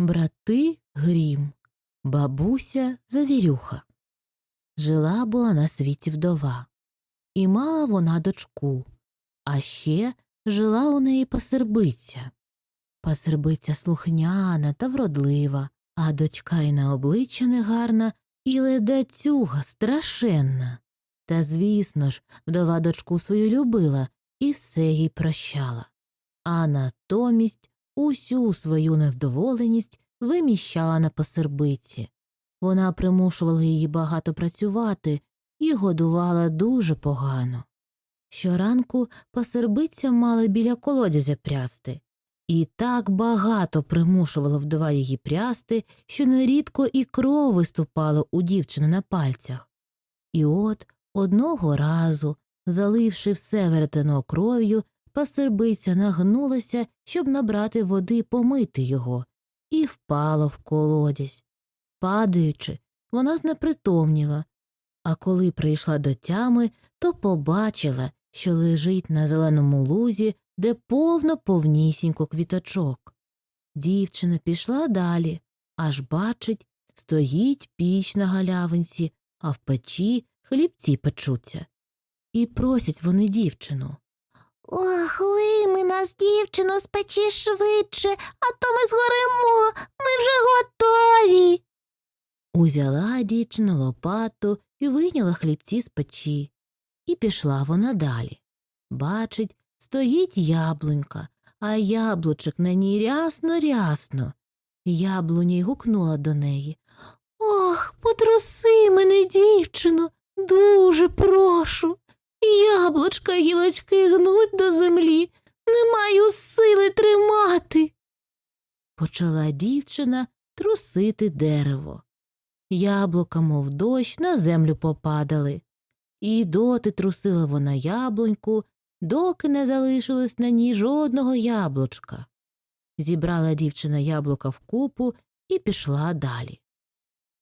Брати Грім, бабуся Завірюха. Жила була на світі вдова, і мала вона дочку, а ще жила у неї пасербиця. Пасербиця слухняна та вродлива, а дочка й на обличчя негарна, і ледацюга страшенна. Та, звісно ж, вдова дочку свою любила і все їй прощала. А натомість усю свою невдоволеність виміщала на пасербиці. Вона примушувала її багато працювати і годувала дуже погано. Щоранку пасербиця мала біля колодязя прясти, і так багато примушувала вдова її прясти, що нерідко і кров виступала у дівчини на пальцях. І от одного разу, заливши все веретено кров'ю, пасербиця нагнулася, щоб набрати води помити його, і впала в колодязь. Падаючи, вона знепритомніла, а коли прийшла до тями, то побачила, що лежить на зеленому лузі, де повно повнісінько квіточок. Дівчина пішла далі, аж бачить, стоїть піч на галявинці, а в печі хлібці печуться. І просять вони дівчину. Нас, з печі швидше, а то ми згоримо, ми вже готові. Узяла дівчина лопату і вийняла хлібці з печі. І пішла вона далі. Бачить, стоїть яблунька, а яблучок на ній рясно рясно. Яблуня й гукнула до неї. Ох, потруси мене, дівчино, дуже прошу. Яблучка гілочки гнуть до землі, не маю сили тримати. Почала дівчина трусити дерево. Яблука, мов дощ, на землю попадали. І доти трусила вона яблуньку, доки не залишилось на ній жодного яблучка. Зібрала дівчина яблука вкупу і пішла далі.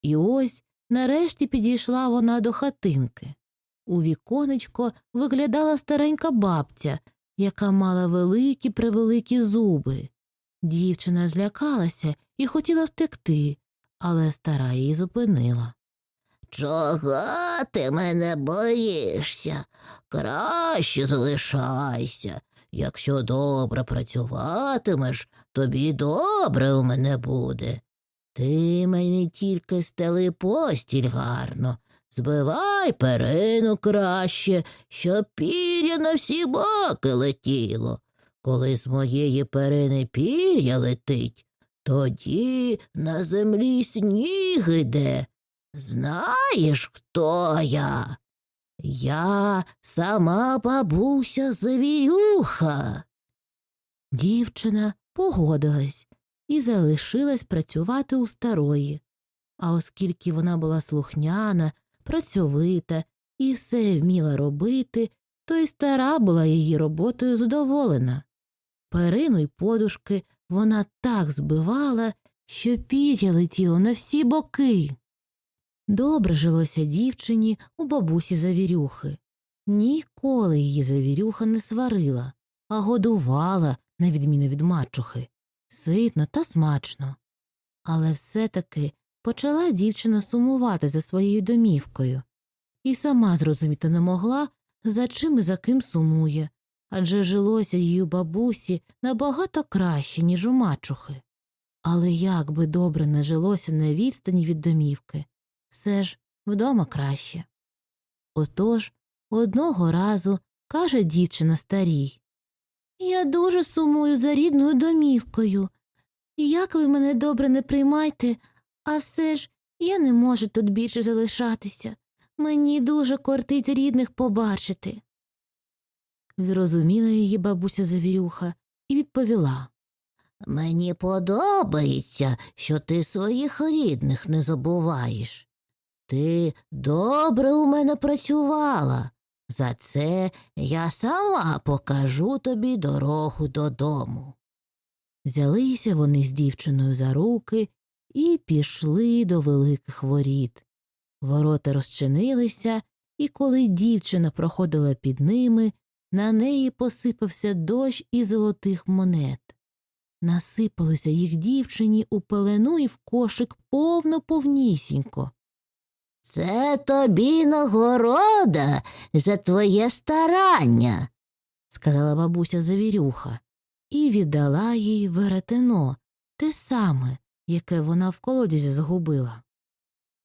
І ось нарешті підійшла вона до хатинки. У віконечко виглядала старенька бабця, яка мала великі превеликі зуби. Дівчина злякалася і хотіла втекти, але стара її зупинила. Чого ти мене боїшся? Краще залишайся. Якщо добре працюватимеш, тобі добре у мене буде. Ти мені тільки стели постіль гарно, збивай перину краще, щоб пір'я на всі боки летіло. Коли з моєї перини пір'я летить, тоді на землі сніг іде. Знаєш, хто я? Я сама бабуся Завірюха. Дівчина погодилась і залишилась працювати у старої. А оскільки вона була слухняна, працьовита і все вміла робити, то й стара була її роботою задоволена. Перину й подушки вона так збивала, що пір'я летіло на всі боки. Добре жилося дівчині у бабусі завірюхи. Ніколи її завірюха не сварила, а годувала, на відміну від мачухи, ситно та смачно. Але все таки почала дівчина сумувати за своєю домівкою і сама зрозуміти не могла, за чим і за ким сумує, адже жилося у бабусі набагато краще, ніж у мачухи. Але як би добре не жилося на відстані від домівки, все ж вдома краще. Отож одного разу каже дівчина старій Я дуже сумую за рідною домівкою. Як ви мене добре не приймайте, а все ж я не можу тут більше залишатися. Мені дуже кортить рідних побачити. Зрозуміла її бабуся завірюха і відповіла Мені подобається, що ти своїх рідних не забуваєш. Ти добре у мене працювала. За це я сама покажу тобі дорогу додому. Взялися вони з дівчиною за руки і пішли до великих воріт. Ворота розчинилися, і коли дівчина проходила під ними, на неї посипався дощ із золотих монет. насипалося їх дівчині у пелену і в кошик повно повнісінько. Це тобі нагорода за твоє старання. сказала бабуся завірюха, і віддала їй веретено, те саме, яке вона в колодязі загубила.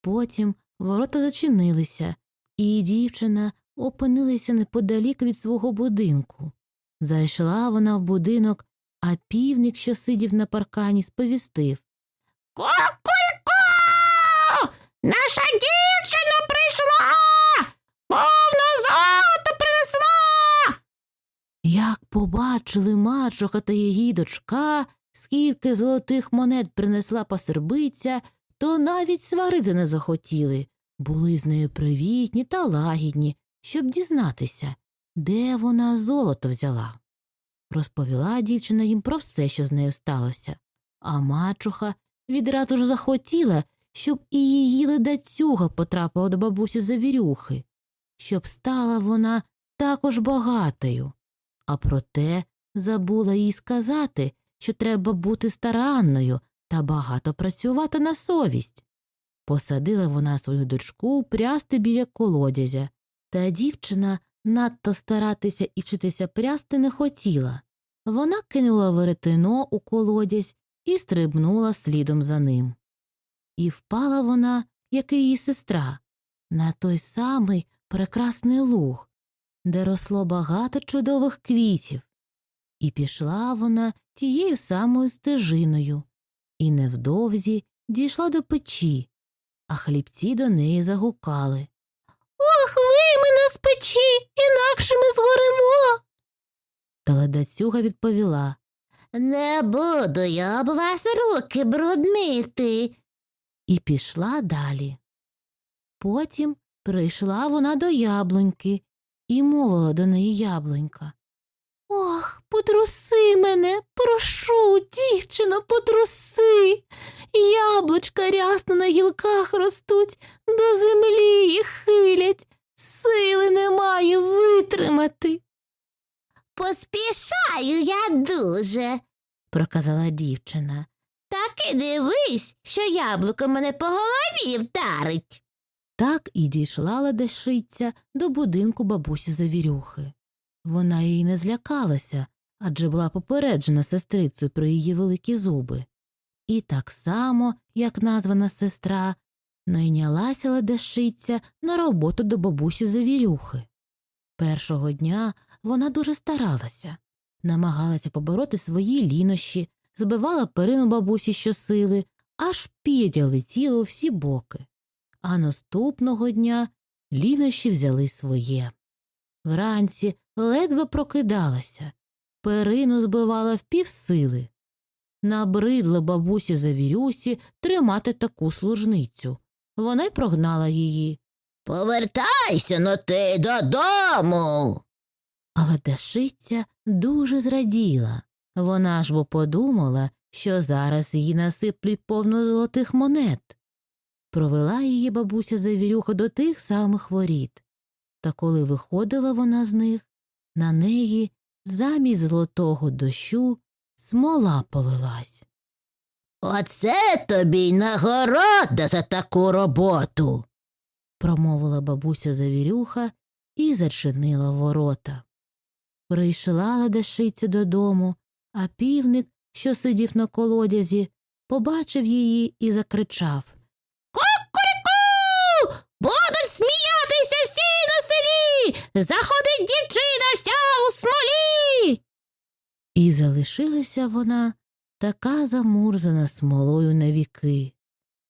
Потім ворота зачинилися, і дівчина опинилася неподалік від свого будинку. Зайшла вона в будинок, а півник, що сидів на паркані, сповістив Кукулько! Наша дівчина прийшла! Повно золото принесла! Як побачили мачуха та її дочка, скільки золотих монет принесла пасербиця, то навіть сварити не захотіли, були з нею привітні та лагідні, щоб дізнатися, де вона золото взяла. Розповіла дівчина їм про все, що з нею сталося, а мачуха відразу ж захотіла, щоб і її ледацюга потрапила до бабусі завірюхи, щоб стала вона також багатою. А проте забула їй сказати, що треба бути старанною та багато працювати на совість. Посадила вона свою дочку прясти біля колодязя, та дівчина надто старатися і вчитися прясти не хотіла. Вона кинула веретено у колодязь і стрибнула слідом за ним. І впала вона, як і її сестра, на той самий прекрасний луг, де росло багато чудових квітів, і пішла вона тією самою стежиною, і невдовзі дійшла до печі, а хлібці до неї загукали. Ох, вийми нас печі, інакше ми згоримо. Та ледацюга відповіла Не буду я об вас руки бруднити. і пішла далі. Потім прийшла вона до яблуньки і мовила до неї яблунька. Ох, потруси мене, прошу, дівчино, потруси. Яблучка рясно на гілках ростуть, до землі їх хилять, сили немає витримати, Поспішаю я дуже. проказала дівчина. Так і дивись, що яблуко мене по голові вдарить. Так і дійшла ледешиця до будинку бабусі Завірюхи. Вона її не злякалася, адже була попереджена сестрицею про її великі зуби. І так само, як названа сестра, найнялася ледешиця на роботу до бабусі Завірюхи. Першого дня вона дуже старалася, намагалася побороти свої лінощі, збивала перину бабусі щосили, аж п'єдя летіло всі боки. А наступного дня лінощі взяли своє. Вранці ледве прокидалася, перину збивала впівсили. Набридло бабусі завірюсі тримати таку служницю. Вона й прогнала її. Повертайся но ти додому. Але Дашиця дуже зраділа. Вона ж бо подумала, що зараз їй насиплють повно золотих монет. Провела її бабуся завірюха до тих самих воріт. Та коли виходила вона з них, на неї замість золотого дощу смола полилась. Оце тобі й нагорода за таку роботу. промовила бабуся завірюха і зачинила ворота. Прийшла ладашиця додому, а півник, що сидів на колодязі, побачив її і закричав Заходить дівчина вся у смолі. І залишилася вона така замурзана смолою на віки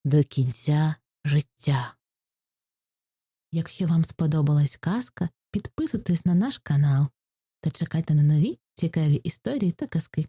до кінця життя. Якщо вам сподобалась казка, підписуйтесь на наш канал та чекайте на нові цікаві історії та казки.